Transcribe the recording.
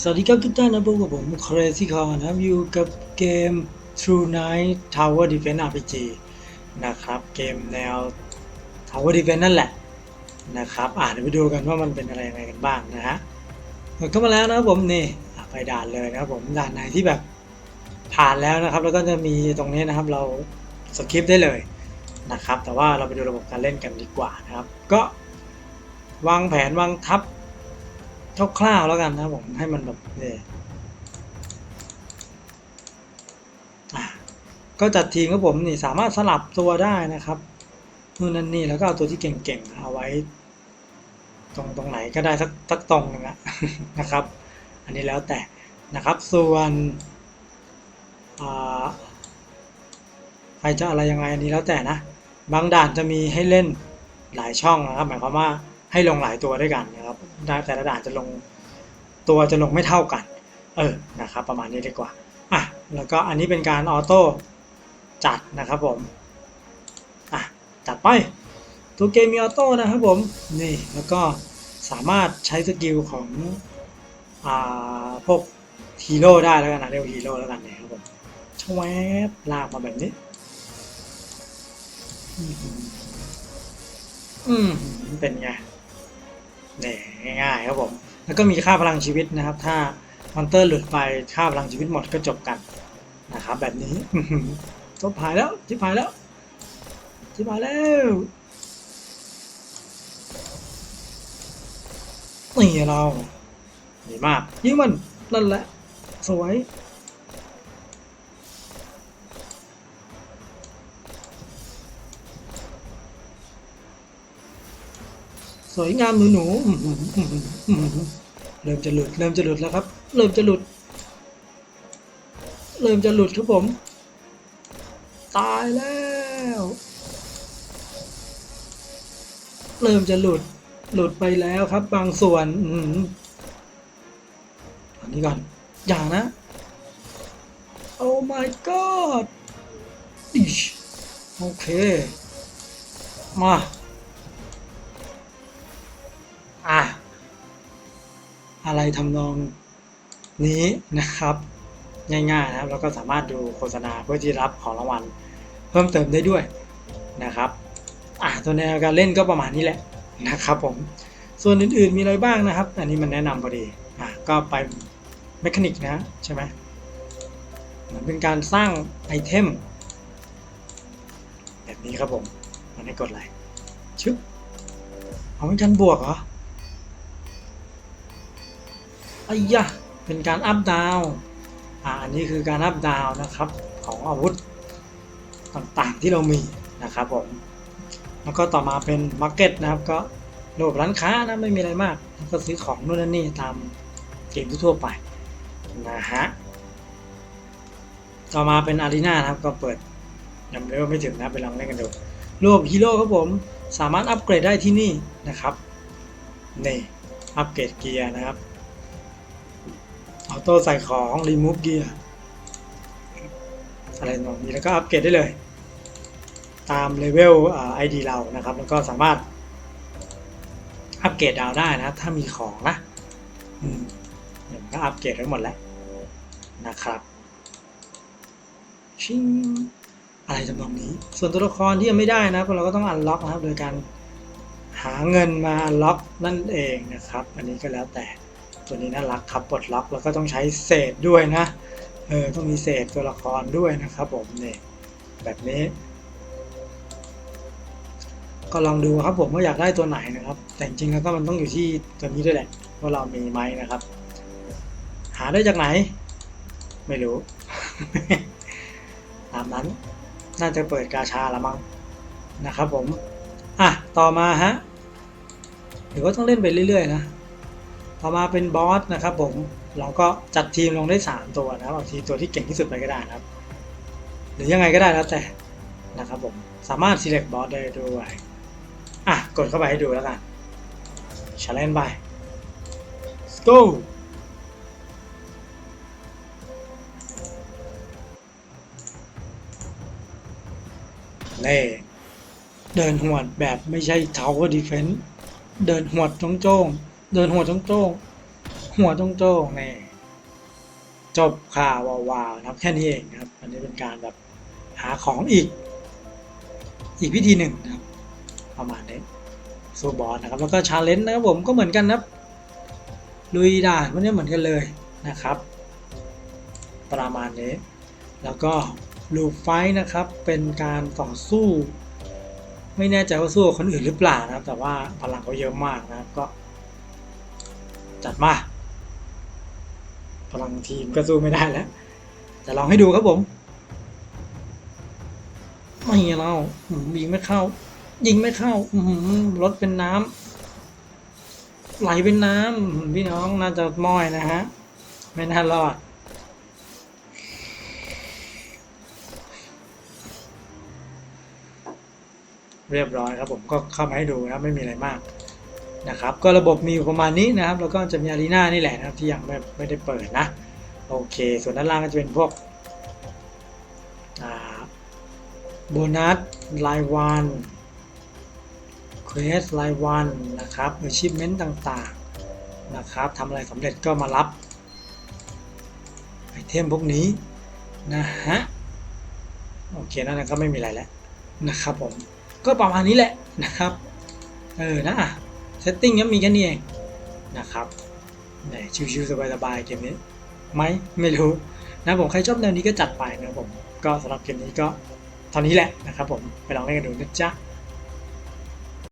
สวัสดีครับทุกท่านนะพบกับผมครซี่คอนะครับอยู่กับเกม True Night Tower Defense RPG นะครับ เกมแนว Tower Defense นั่นแหละนะครับอ่านไปดูกันว่ามันเป็นอะไรยังไงกันบ้างนะฮะเข้ามาแล้วนะครับผมนี่ไปด่านเลยนะครับผมด่านไหนที่แบบผ่านแล้วนะครับ แล้วก็จะมีตรงนี้นะครับเราสคริปได้เลยนะครับ แต่ว่าเราไปดูระบบการเล่นกันดีกว่านะครับ ก็วางแผนวางทัพ คร่าวๆแล้วกันนะผมให้มันแบบเนี่ยก็จัดทีมครับผมนี่สามารถสลับตัวได้นะครับนู่นนั่นนี่แล้วก็เอาตัวที่เก่งๆเอาไว้ ตรงตรงไหนก็ได้สักสักตรงนึงอะนะครับ อันนี้แล้วแต่นะครับส่วนใครจะอะไรยังไงอันนี้แล้วแต่นะ บางด่านจะมีให้เล่นหลายช่องนะครับ หมายความว่า ให้ลงหลายตัวด้วยกันนะครับแต่ละด่านจะลงตัวจะลงไม่เท่ากัน เออนะครับประมาณนี้ดีกว่าอะแล้วก็อันนี้เป็นการออโต้จัดนะครับผมอะจัดไปตัวเกมมีออโต้นะครับผมนี่แล้วก็สามารถใช้สกิลของอ่าพวกฮีโร่ได้แล้วกันนะเรียกฮีโร่แล้วกันเนี่ยครับผมชวบลากมาแบบนี้อืมเป็นไง นี่ง่ายๆครับผม แล้วก็มีค่าพลังชีวิตนะครับ ถ้ามอนเตอร์หลุดไปค่าพลังชีวิตหมดก็จบกันนะครับแบบนี้จบหายแล้วจิบหายแล้วจิบหายแล้วนี่เราดีมากยิงมันนั่นแหละสวย สวยงามหนูหนูๆอื้อหืออื้อหืออื้อหือเริ่มจะหลุดเริ่มจะหลุดแล้วครับ เริ่มจะหลุด เริ่มจะหลุดครับผม ตายแล้ว เริ่มจะหลุด หลุดไปแล้วครับ บางส่วนอืมอันนี้ก่อน อย่านะ โอ้ my god โอเค มา อะอะไรทำนองนี้นะครับง่ายๆนะครับแล้วก็สามารถดูโฆษณาเพื่อที่รับของรางวัลเพิ่มเติมได้ด้วยนะครับอะตัวแนวการเล่นก็ประมาณนี้แหละนะครับผมส่วนอื่นๆมีอะไรบ้างนะครับ อันนี้มันแนะนำพอดีอะก็ไปเมคานิกนะใช่ไหมเหมือนเป็นการสร้างไอเทมแบบนี้ครับผมมันให้กดไลค์ชึบเอาเป็นการบวกเหรอ ไอ้ยะเป็นการอัพดาวอ่าอันนี้คือการอัพดาวนะครับของอาวุธต่างๆที่เรามีนะครับผมแล้วก็ต่อมาเป็นมาร์เก็ตนะครับก็โหลดร้านค้านะไม่มีอะไรมากแล้วก็ซื้อของนู่นนั่นนี่ตามเกมทั่วไปนะฮะต่อมาเป็นอารีนานะครับก็เปิดยังเลเวลไม่ถึงนะไปลองเล่นกันดูรวมฮีโร่ครับผมสามารถอัปเกรดได้ที่นี่นะครับนี่อัปเกรดเกียร์นะครับ ออโต้ใส่ของรีมูฟเกียร์อะไรต่างนี้แล้วก็อัปเกรดได้เลย ตามเลเวลไอดีเรานะครับ แล้วก็สามารถอัปเกรดดาวได้นะ ถ้ามีของนะอืมเนี่ยก็อัปเกรดไว้หมดแล้วนะครับ ชิงอะไรจำนองนี้ ส่วนตัวละครที่ยังไม่ได้นะเราก็ต้องอันล็อกนะครับ โดยการหาเงินมาอันล็อกนั่นเองนะครับ อันนี้ก็แล้วแต่ ตัวนี้น่ารักครับปลดล็อกแล้วก็ต้องใช้เศษด้วยนะเออต้องมีเศษตัวละครด้วยนะครับผมเนี่ยแบบนี้ ก็ลองดูครับผมว่าอยากได้ตัวไหนนะครับ แต่จริงแล้วก็มันต้องอยู่ที่ตัวนี้ด้วยแหละว่าเรามีไหมนะครับ หาได้จากไหน ไม่รู้ ตามนั้นน่าจะเปิดกาชาละมั้งนะครับผมอะต่อมาฮะหรือว่าต้องเล่นไปเรื่อยๆนะ ต่อมาเป็นบอสนะครับผมเราก็จัดทีมลงได้ 3 ตัวนะครับเอาทีตัวที่เก่งที่สุดไปก็ได้นะครับ หรือยังไงก็ได้แล้วแต่นะครับผมสามารถ select บอสได้ด้วยอะกดเข้าไปให้ดูแล้วกัน challenge ไป let's go เล่เดินหวดแบบไม่ใช่ tower defense เดินหวดจ้องโจ้งๆ เดินหัวจ้องโจ้งๆหัวจ้องโจ้งๆนี่จบข่าววาวๆนะครับแค่นี้เองนะครับ อันนี้เป็นการแบบหาของอีก อีกวิธีหนึ่งนะครับ ประมาณนี้สู้บอสนะครับ แล้วก็ชาเลนจ์นะครับผมก็เหมือนกันนะครับ ลุยด่านพวกนี้เหมือนกันเลยนะครับ ประมาณนี้ แล้วก็ลูไฟท์นะครับ เป็นการต่อสู้ ไม่แน่ใจว่าสู้คนอื่นหรือเปล่านะครับ แต่ว่าพลังเขาเยอะมากนะครับก็ จัดมา พลังทีมก็สู้ไม่ได้แล้ว แต่ลองให้ดูครับผมไม่เราอืมยิงไม่เข้า ยิงไม่เข้าอืมรถเป็นน้ำไหลเป็นน้ำอืมพี่น้องน่าจะม้อยนะฮะ ไม่น่ารอดเรียบร้อยครับผมก็เข้ามาให้ดูนะครับไม่มีอะไรมาก นะครับก็ระบบมีอยู่ประมาณนี้นะครับแล้วก็จะมีอารีนานี่แหละนะครับที่ยังไม่ไม่ได้เปิดนะโอเค ส่วนด้านล่างก็จะเป็นพวกโบนัสรายวันเควสรายวันนะครับอ c h i e v e m e n t ต่างๆนะครับทำอะไรสำเร็จก็มารับไอเทมพวกนี้นะฮะโอเคนั่นก็ไม่มีอะไรแล้วนะครับผมก็ประมาณนี้แหละนะครับเออนะ เซตติ้งก็มีแค่นี้เองนะครับเนี่ยชิวๆสบายๆเกมนี้ไหมไม่รู้นะผมใครชอบแนวนี้ก็จัดไปนะผมก็สำหรับเกมนี้ก็เท่านี้แหละนะครับผมไปลองเล่นกันดูนะจ๊ะ